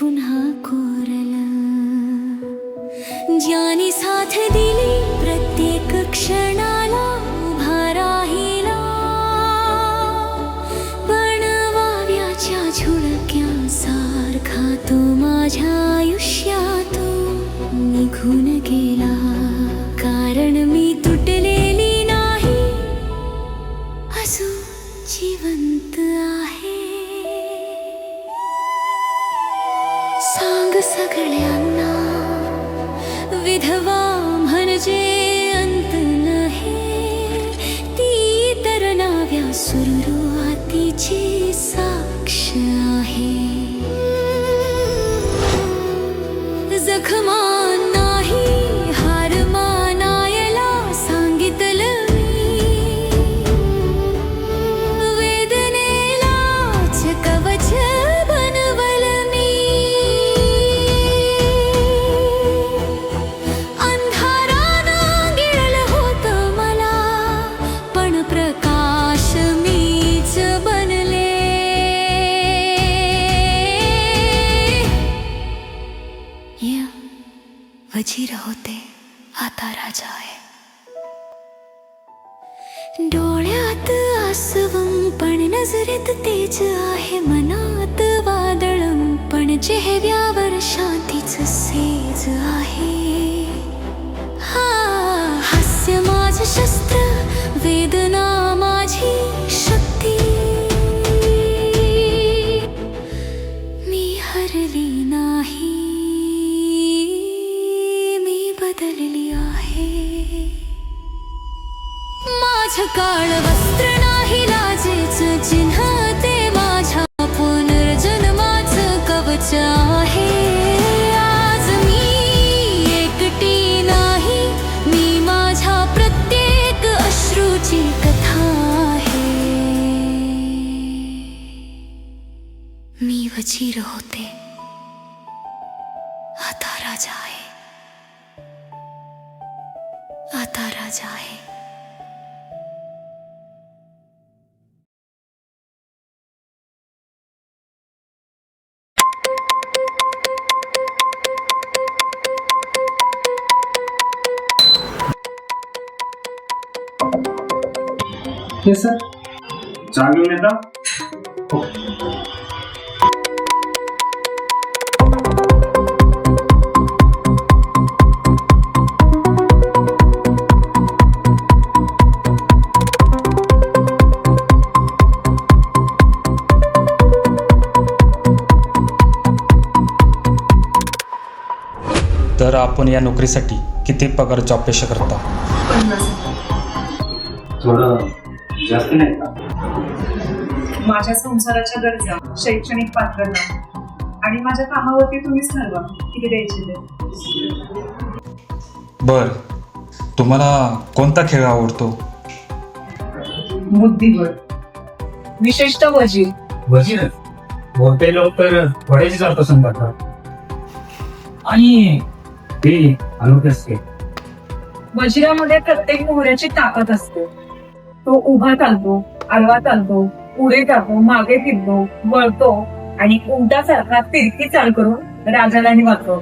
पुन्हा कोरलं. ज्याने साथ दिली प्रत्येक क्षणाला उभा झुळक्यासारखा तो माझ्या आयुष्यातून निघून गेला जिवंत आहे. सांग सगळ्यांना विधवा म्हणजे अंत नाही. ती तर नाव्या सुरुवातीची साक्ष आहे. जखमा नजरेत आहे मनात वादळं पण चेहऱ्यावर शांतीच सेज आहे. हा हास्य माझ शस्त्र वेदना माझी शक्ती. मी हरली नाही मी बदलली आहे. माझ काळ वस्त्र वजीर होते. आता राजा आहे. आता राजा आहे. येस सर चहा घेऊन आपण या नोकरीसाठी किती पगाराची अपेक्षा करता? थोडं जास्त नाही का? माझ्या संसाराच्या गरजा शैक्षणिक पात्रता आणि माझ्या कामावरती तुम्हीच ठरवा किती द्यायचे ते. बर. तुम्हाला कोणता खेळ आवडतो? बुद्धिबळ. विशेषतः वजीर. वजीर? बहुते लोक तर चाल पसंत करतात. आणि ते अनोखे असते. वजिरामध्ये प्रत्येक मोहऱ्याची ताकद असते. तो उभा चालतो आडवा चालतो पुढे जातो मागे फिरतो वळतो आणि उंटासारखा तिरकी चाल करून राजालाही वाचतो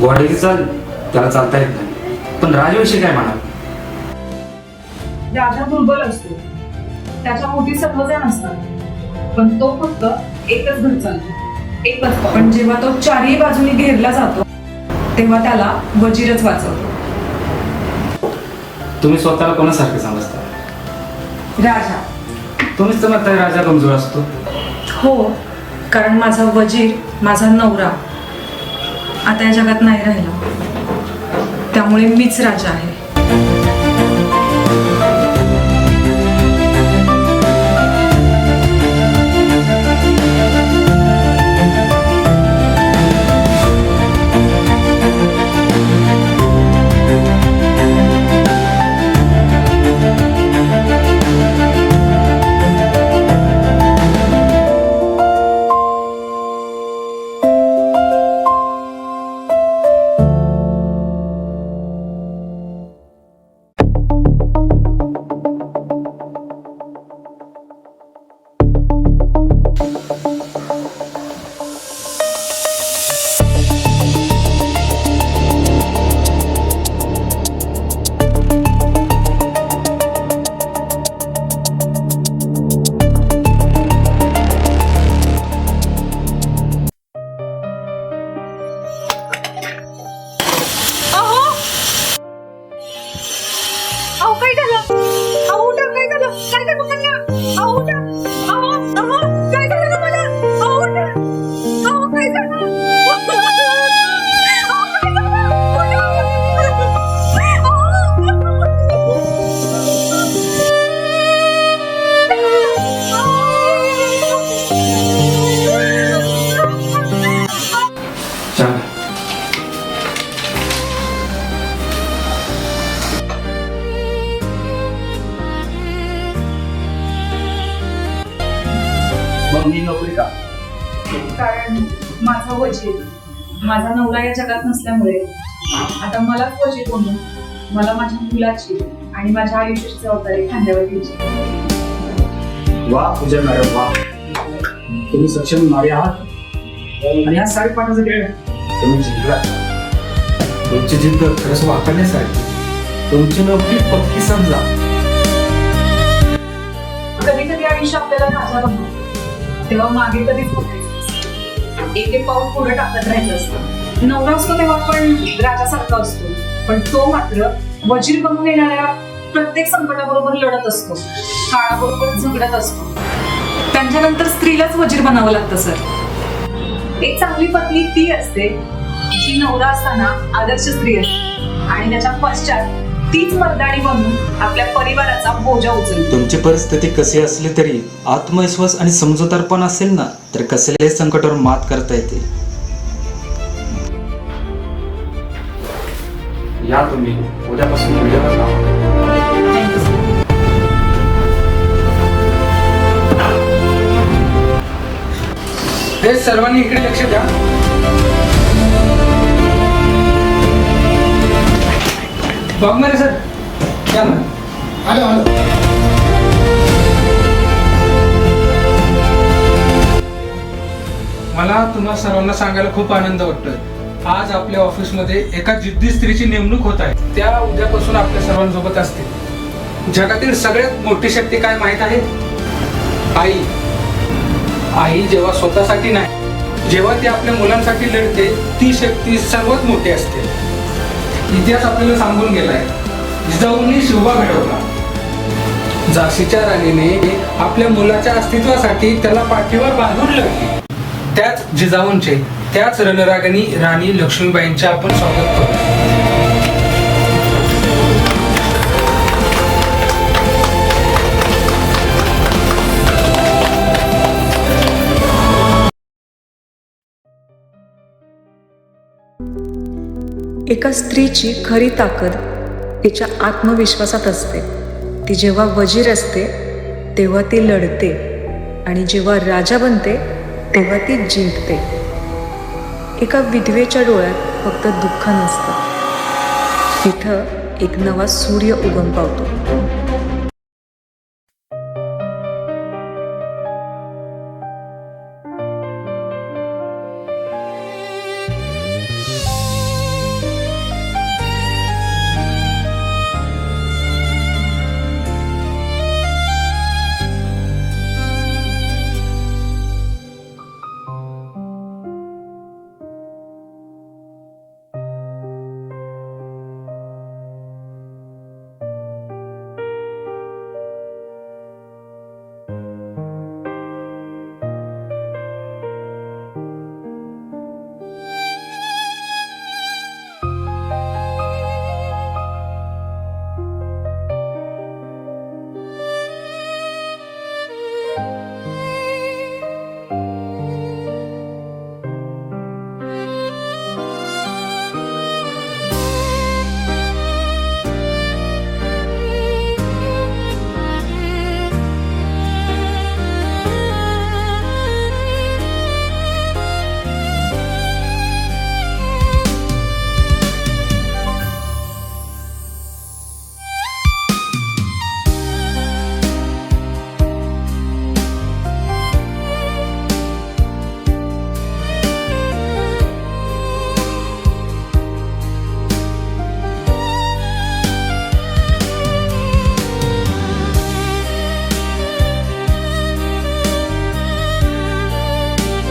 घोड्याची चाल त्याला चालता येत नाही. पण राजविषयी काय म्हणा राजा दुर्बल असतो. त्याच्या मोठी सर्वजण असतात. पण तो फक्त एकच घर चालतो एकच. पण जेव्हा तो चारही बाजूनी घेरला जातो तेव्हा त्याला वजीरच वाचवतो. तुम्ही स्वतःला कोणासारखे समजता? राजा. तुम्हीच तर म्हणताय राजा कमजोर असतो. हो कारण माझा वजीर माझा नवरा आता या जगात नाही राहिला. त्यामुळे मीच राजा आहे. मग मी नोकरी का? कारण माझा वजीर माझा नवरा या जगात नसल्यामुळे आता मलाच वजीर म्हणून मला माझ्या मुलाची आणि माझ्या आयुष्याची जबाबदारी खांद्यावर घ्यायची. वा पूजा मॅडम वा. तुम्ही सक्षम नारी आहात. आणि हा साडेपाठाचा खेळ तुम्ही जिंकला. तुमची जिद्द खरंच वापरण्यासाठी तुमची नोकरी पक्की समजा. कधी कधी आयुष्य आपल्याला बनवतो तेव्हा मागे कधीच बघायचं एक एक पाऊल पुढे टाकत राहायचं असतं. नवरा असतो तेव्हा पण राजासारखा असतो. पण तो मात्र वजीर बनून येणाऱ्या प्रत्येक संकटाबरोबर लढत असतो. काळाबरोबर झगडत असतो. त्यांच्यानंतर स्त्रीलाच वजीर बनावं लागतं सर. एक चांगली पत्नी ती असते जी नवरा असताना आदर्श स्त्री असते. आणि त्याच्या पश्चात तीच मर्दाणी बनून आपल्या परिवाराचा बोजा उचलते. तुमची परिस्थिती कशी असली तरी आत्मविश्वास आणि समजूतदारपण असेल ना तर कसल्याही संकटावर मात करता येते. या तुम्ही उद्यापासून लावा. हे सर्वांनी इकडे लक्ष द्या. वाघमारे सर. या ना. आलो आलो. मला तुम्हा सर्वांना सांगायला खूप आनंद वाटतोय. आज आपल्या ऑफिसमध्ये एका जिद्दी स्त्रीची नेमणूक होत आहे. त्या उद्यापासून आपल्या सर्वांसोबत असतील. जगातील सगळ्यात मोठी शक्ती काय माहीत आहे? आई. आई जेव्हा स्वतःसाठी नाही जेव्हा ती आपल्या मुलांसाठी लढते ती शक्ती सर्वात मोठी असते. इतिहास आपल्याला सांगून गेलाय. जिजाऊंनी शिवबा घडवला. झाशीच्या राणीने आपल्या मुलाच्या अस्तित्वासाठी त्याला पाठीवर बांधून लढली त्याच जिजाऊंचे त्याच रणरागिणी राणी लक्ष्मीबाईंचे आपण स्वागत करू एका स्त्रीची खरी ताकद तिच्या आत्मविश्वासात असते. ती जेव्हा वजीर असते तेव्हा ती लढते आणि जेव्हा राजा बनते तेव्हा ती जिंकते. एका विधवेच्या डोळ्यात फक्त दुःख नसतं. तिथं एक नवा सूर्य उगम पावतो.